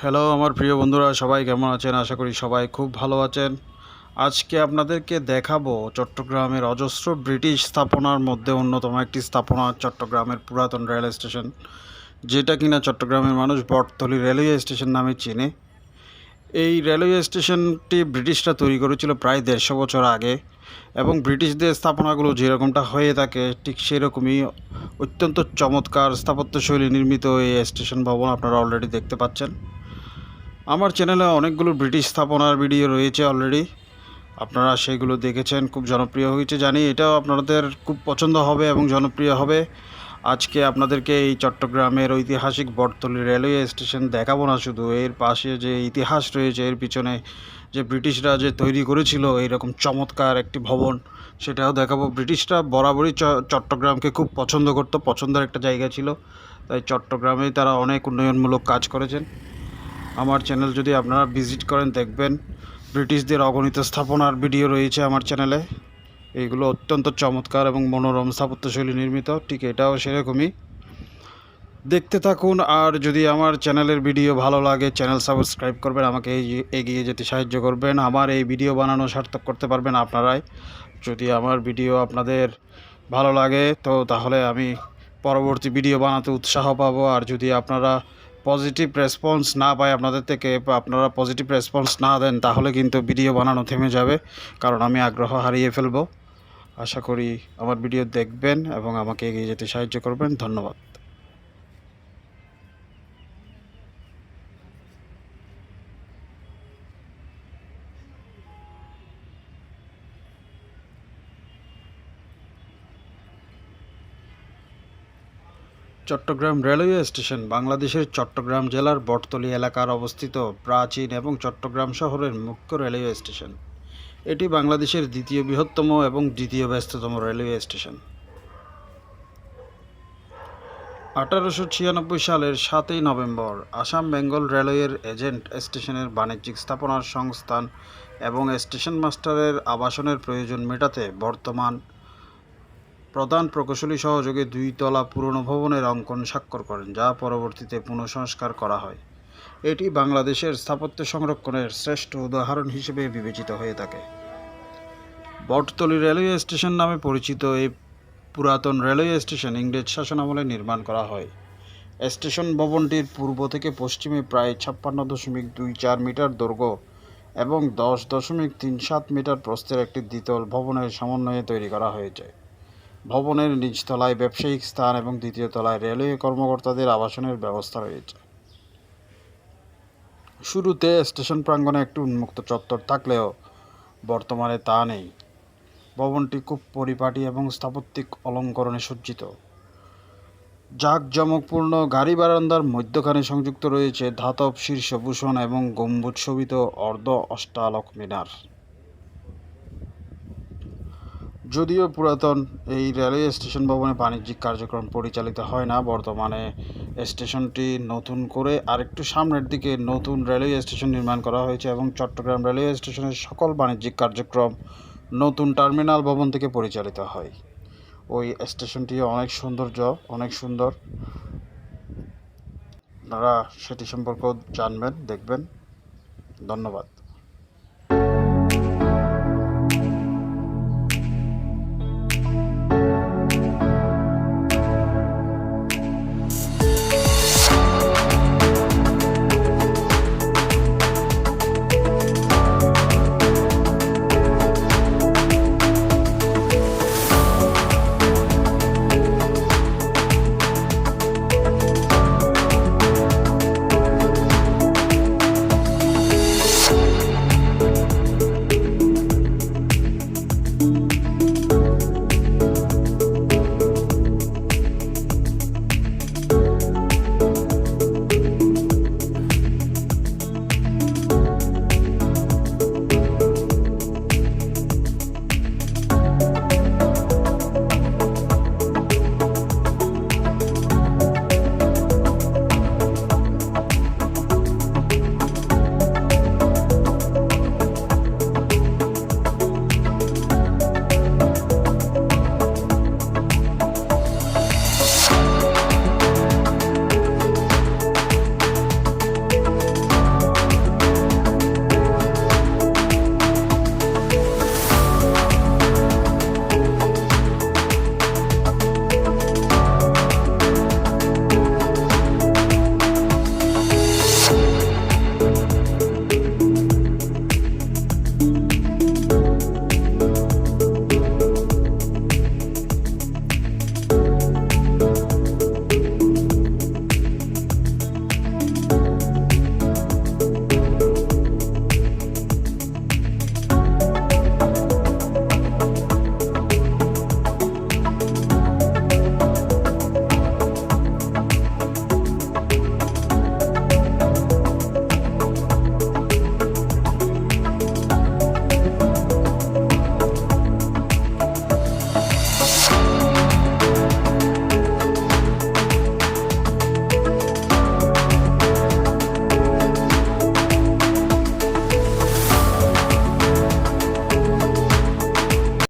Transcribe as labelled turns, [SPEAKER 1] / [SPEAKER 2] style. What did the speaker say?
[SPEAKER 1] Hello আমার প্রিয় বন্ধুরা, সবাই কেমন আছেন? আশা করি সবাই খুব ভালো আছেন। আজকে আপনাদেরকে দেখাবো চট্টগ্রামের অজস্র ব্রিটিশ স্থাপনার মধ্যে অন্যতম একটি স্থাপনা, চট্টগ্রামের পুরাতন রেল স্টেশন, যেটা কিনা চট্টগ্রামের মানুষ বটতলি রেলওয়ে স্টেশন নামে চেনে। এই রেলওয়ে স্টেশনটি ব্রিটিশরা তৈরি করেছিল প্রায় দেড়শো বছর আগে, এবং ব্রিটিশদের স্থাপনাগুলো যেরকমটা হয়ে থাকে, ঠিক সেরকমই অত্যন্ত চমৎকার স্থাপত্যশৈলী নির্মিত এই স্টেশন ভবন আপনারা অলরেডি দেখতে পাচ্ছেন। আমার চ্যানেলে অনেকগুলো ব্রিটিশ স্থাপনার ভিডিও রয়েছে অলরেডি আপনারা সেগুলো দেখেছেন, খুব জনপ্রিয় হয়েছে, জানি এটাও আপনাদের খুব পছন্দ হবে এবং জনপ্রিয় হবে। আজকে আপনাদেরকে এই চট্টগ্রামের ঐতিহাসিক বটতলি রেলওয়ে স্টেশন দেখাবো না শুধু, এর পাশে যে ইতিহাস রয়েছে, এর পিছনে যে ব্রিটিশরা যে তৈরি করেছিল, এইরকম চমৎকার একটি ভবন, সেটাও দেখাবো। ব্রিটিশরা বরাবরই চট্টগ্রামকে খুব পছন্দ করতো, পছন্দের একটা জায়গা ছিল। তাই চট্টগ্রামেই তারা অনেক উন্নয়নমূলক কাজ করেছেন। আমার চ্যানেল যদি আপনারা ভিজিট করেন, দেখবেন ব্রিটিশদের অগণিত স্থাপনার ভিডিও রয়েছে আমার চ্যানেলে এইগুলো অত্যন্ত চমৎকার এবং মনোরম স্থাপত্যশৈলী নির্মিত, ঠিক এটাও সেরকমই। দেখতে থাকুন, আর যদি আমার চ্যানেলের ভিডিও ভালো লাগে চ্যানেল সাবস্ক্রাইব করবেন, আমাকে এগিয়ে যেতে সাহায্য করবেন। আমার এই ভিডিও বানানো সার্থক করতে পারবেন আপনারাই। যদি আমার ভিডিও আপনাদের ভালো লাগে, তো তাহলে আমি পরবর্তী ভিডিও বানাতে উৎসাহ পাবো। আর যদি আপনারা পজিটিভ রেসপন্স না পাই আপনাদের থেকে আপনারা পজিটিভ রেসপন্স না দেন, তাহলে কিন্তু ভিডিও বানানো থেমে যাবে। কারণ আমি আগ্রহ হারিয়ে ফেলব। আশা করি আমার ভিডিও দেখবেন এবং আমাকে এগিয়ে যেতে সাহায্য করবেন। ধন্যবাদ। চট্টগ্রাম রেলওয়ে স্টেশন বাংলাদেশের চট্টগ্রাম জেলার বটতলী এলাকার অবস্থিত প্রাচীন এবং চট্টগ্রাম শহরের মুখ্য রেলওয়ে স্টেশন। এটি বাংলাদেশের দ্বিতীয় বৃহত্তম এবং দ্বিতীয় ব্যস্ততম রেলওয়ে স্টেশন। আঠারোশো ছিয়ানব্বই সালের সাতই নভেম্বর আসাম বেঙ্গল রেলওয়ের এজেন্ট স্টেশনের বাণিজ্যিক স্থাপনার সংস্থান এবং স্টেশন মাস্টারের আবাসনের প্রয়োজন মেটাতে বর্তমান প্রধান প্রকৌশলী সহযোগে দুই তলা পুরনো ভবনের অঙ্কন স্বাক্ষর করেন, যা পরবর্তীতে পুনঃসংস্কার করা হয়। এটি বাংলাদেশের স্থাপত্য সংরক্ষণের শ্রেষ্ঠ উদাহরণ হিসেবে বিবেচিত হয়ে থাকে। বটতলি রেলওয়ে স্টেশন নামে পরিচিত এই পুরাতন রেলওয়ে স্টেশন ইংরেজ শাসনামলে নির্মাণ করা হয়। স্টেশন ভবনটির পূর্ব থেকে পশ্চিমে প্রায় ছাপ্পান্ন দশমিক দুই চার মিটার দৈর্ঘ্য এবং দশ দশমিক তিন সাত মিটার প্রস্থের একটি দ্বিতল ভবনের সমন্বয়ে তৈরি করা হয়েছে। ভবনের নিচতলায় ব্যবসায়িক স্থান এবং দ্বিতীয় তলায় রেলওয়ে কর্মকর্তাদের আবাসনের ব্যবস্থা রয়েছে। শুরুতে স্টেশন প্রাঙ্গণে একটি উন্মুক্ত চত্বর থাকলেও বর্তমানে তা নেই। ভবনটি খুব পরিপাটি এবং স্থাপত্যিক অলঙ্করণে সজ্জিত। জাঁকজমকপূর্ণ গাড়ি বারান্দার মধ্যখানে সংযুক্ত রয়েছে ধাতব শীর্ষভূষণ এবং গম্বুজ শোভিত অর্ধ অষ্টালক মিনার। যদিও পুরাতন এই রেলওয়ে স্টেশন ভবনে বাণিজ্যিক কার্যক্রম পরিচালিত হয় না, বর্তমানে স্টেশনটি নতুন করে আরেকটু সামনের দিকে নতুন রেলওয়ে স্টেশন নির্মাণ করা হয়েছে এবং চট্টগ্রাম রেলওয়ে স্টেশনের সকল বাণিজ্যিক কার্যক্রম নতুন টার্মিনাল ভবন থেকে পরিচালিত হয়। ওই স্টেশনটি অনেক সৌন্দর্য, অনেক সুন্দর। আপনারা সেটি সম্পর্কেও জানবেন, দেখবেন। ধন্যবাদ।